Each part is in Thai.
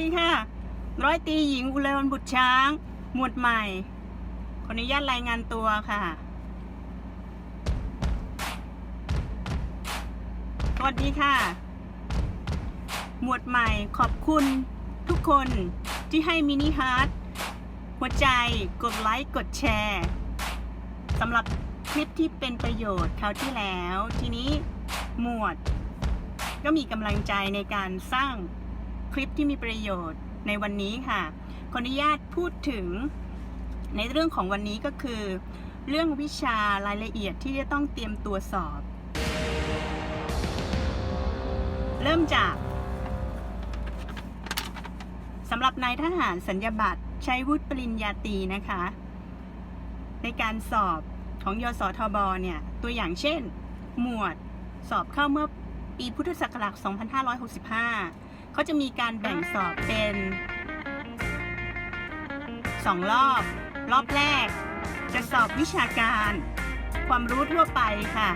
ดีค่ะ ร้อยตีหญิงอุไรวันบุตรช้าง หมวดใหม่ ขออนุญาตรายงานตัวค่ะ สวัสดีค่ะ หมวดใหม่ขอบคุณทุกคนที่ให้มินิฮาร์ดหัวใจกดไลค์กดแชร์สำหรับคลิปที่เป็นประโยชน์คราวที่แล้ว ทีนี้หมวด ก็มีกำลังใจในการสร้าง คลิปที่มีประโยชน์ในวันนี้ค่ะ ขออนุญาตพูดถึงในเรื่องของวันนี้ก็คือ เรื่องวิชารายละเอียดที่จะต้องเตรียมตัวสอบ เริ่มจากสำหรับนายทหารสัญญาบัตรใช้วุฒิปริญญาตรีนะคะ ในการสอบของยศทบเนี่ย ตัวอย่างเช่น หมวดสอบเข้าเมื่อปีพุทธศักราช2565 เขาจะมีการแบ่งสอบเป็น 2 รอบ รอบแรก จะสอบวิชาการ ความรู้ทั่วไปค่ะ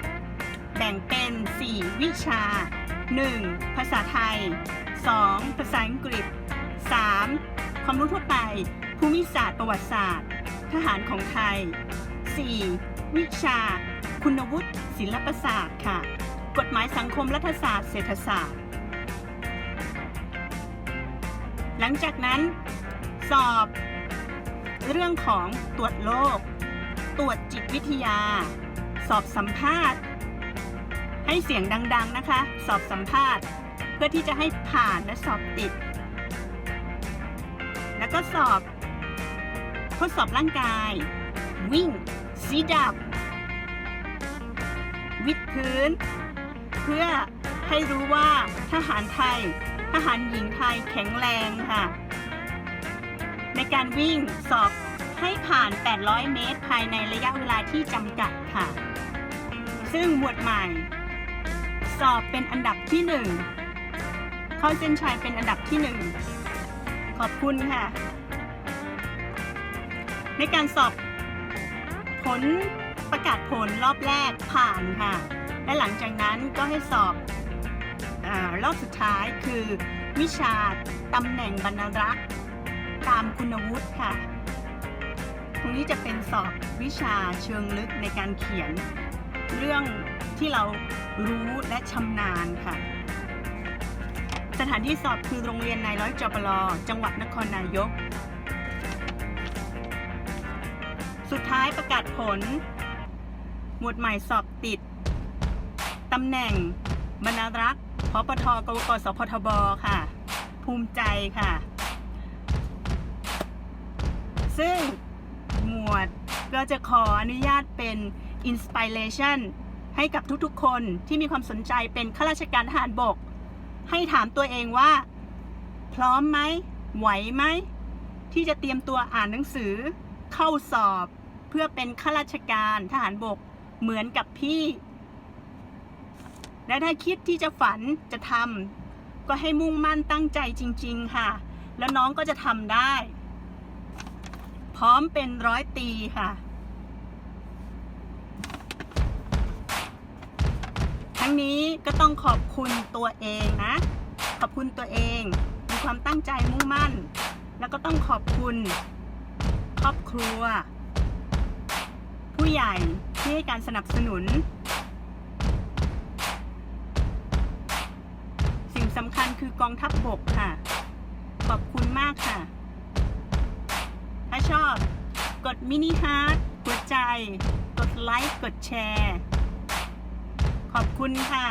แบ่งเป็น 4 วิชา 1. ภาษาไทย 2. ภาษาอังกฤษ 3. ความรู้ทั่วไป ภูมิศาสตร์ประวัติศาสตร์ ทหารของไทย 4. วิชา คุณวุฒิศิลปศาสตร์ค่ะ กฎหมายสังคมรัฐศาสตร์ เศรษฐศาสตร์ หลังจากนั้น สอบ เรื่องของตรวจโรคตรวจจิตวิทยา สอบสัมภาษณ์ ให้เสียงดัง ๆนะคะ สอบสัมภาษณ์ เพื่อที่จะให้ผ่านและสอบติด แล้วก็สอบทดสอบร่างกาย วิ่งซีดับ วิดพื้น เพื่อ ให้รู้ว่าทหารไทย ทหารหญิงไทยแข็งแรงค่ะ ในการวิ่งสอบให้ผ่าน 800 เมตร ภายในระยะเวลาที่จำกัดค่ะ ซึ่งหมวดใหม่ สอบเป็นอันดับที่หนึ่งเข้าเส้นชัยเป็นอันดับที่หนึ่งขอบคุณค่ะ ในการสอบผลประกาศผลรอบแรกผ่านค่ะ และหลังจากนั้นก็ให้สอบ อรอบสุดท้ายคือวิชาตำแหน่งบรรณรักษ์ตามคุณวุฒิค่ะ ตรงนี้จะเป็นสอบวิชาเชิงลึกในการเขียน เรื่องที่เรารู้และชำนาญค่ะ สถานที่สอบคือโรงเรียนนายร้อยจปรจังหวัดนครนายก สุดท้ายประกาศผล หมวดใหม่สอบติด ตำแหน่งบรรณรักษ์ พปทกวกสพทบค่ะ ภูมิใจค่ะ ซึ่งหมวดก็จะขออนุญาตเป็นอินสปิเรชันให้กับทุกๆ คนที่มีความสนใจเป็นข้าราชการทหารบก ให้ถามตัวเองว่า พร้อมไหม ไหวไหม ที่จะเตรียมตัวอ่านหนังสือ เข้าสอบ เพื่อเป็นข้าราชการทหารบกเหมือนกับพี่ และถ้าคิดที่จะฝันจะทำก็ให้มุ่งมั่นตั้งใจจริง ๆ ค่ะ แล้วน้องก็จะทำได้ พร้อมเป็นร้อยตีค่ะทั้งนี้ก็ต้องขอบคุณตัวเองนะ ขอบคุณตัวเอง มีความตั้งใจมุ่งมั่น แล้วก็ต้องขอบคุณ ครอบครัว ผู้ใหญ่ที่ให้การสนับสนุน สำคัญคือกองทัพบบกค่ะ ขอบคุณมากค่ะ ถ้าชอบกดมินิฮาร์ดหัวใจ กดไลค์ กดแชร์ ขอบคุณค่ะ